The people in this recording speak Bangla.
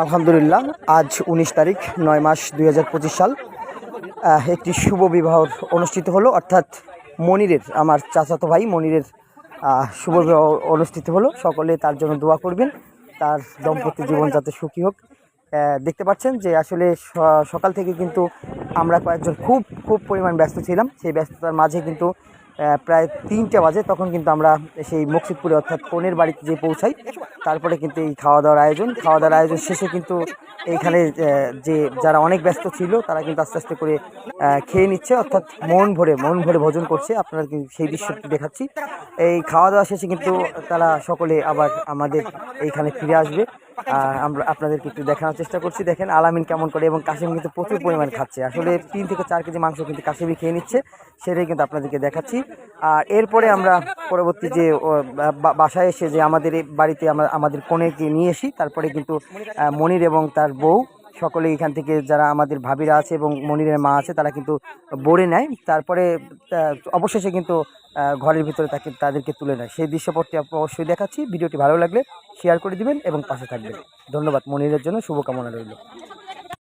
আলহামদুলিল্লাহ, আজ উনিশ তারিখ, নয় মাস দুই হাজার পঁচিশ সাল একটি শুভ বিবাহ অনুষ্ঠিত হলো, অর্থাৎ মনিরের, আমার চাচাতো ভাই মনিরের শুভ বিবাহ অনুষ্ঠিত হলো। সকলে তার জন্য দোয়া করবেন, তার দম্পতি জীবন যাতে সুখী হোক। দেখতে পাচ্ছেন যে আসলে সকাল থেকে কিন্তু আমরা কয়েকজন খুব খুব পরিমাণ ব্যস্ত ছিলাম। সেই ব্যস্ততার মাঝে কিন্তু প্রায় তিনটে বাজে, তখন কিন্তু আমরা সেই মকসিদপুরে অর্থাৎ কনের বাড়িতে যে পৌঁছাই। তারপরে কিন্তু এই খাওয়া দাওয়ার আয়োজন। খাওয়া দাওয়ার আয়োজন শেষে কিন্তু এইখানে যে যারা অনেক ব্যস্ত ছিল, তারা কিন্তু আস্তে আস্তে করে খেয়ে নিচ্ছে। অর্থাৎ মন ভরে মন ভরে ভোজন করছে। আপনারা কিন্তু সেই দৃশ্যটি দেখাচ্ছি। এই খাওয়া দাওয়া শেষে কিন্তু তারা সকলে আবার আমাদের এইখানে ফিরে আসবে। আমরা আপনাদেরকে একটু দেখানোর চেষ্টা করছি। দেখেন আলামিন কেমন করে এবং কাশিম কিন্তু প্রচুর পরিমাণ খাচ্ছে। আসলে তিন থেকে চার কেজি মাংস কিন্তু কাশিমই খেয়ে নিচ্ছে, সেটাই কিন্তু আপনাদেরকে দেখাচ্ছি। আর এরপরে আমরা পরবর্তী যে বাসায় এসে যে আমাদের বাড়িতে আমরা, আমাদের কনেকে নিয়ে আসি, তারপরে কিন্তু মনির এবং তার বউ, সকলে এখান থেকে যারা আমাদের ভাবিরা আছে এবং মনিরের মা আছে, তারা কিন্তু বড়ে নেয়। তারপরে অবশেষে কিন্তু ঘরের ভিতরে তাকে, তাদেরকে তুলে নেয়। সেই দৃশ্যপটটি অবশ্যই দেখাচ্ছি। ভিডিওটি ভালো লাগলে শেয়ার করে দিবেন এবং পাশে থাকবেন। ধন্যবাদ মনিরের জন্য শুভকামনা রইল।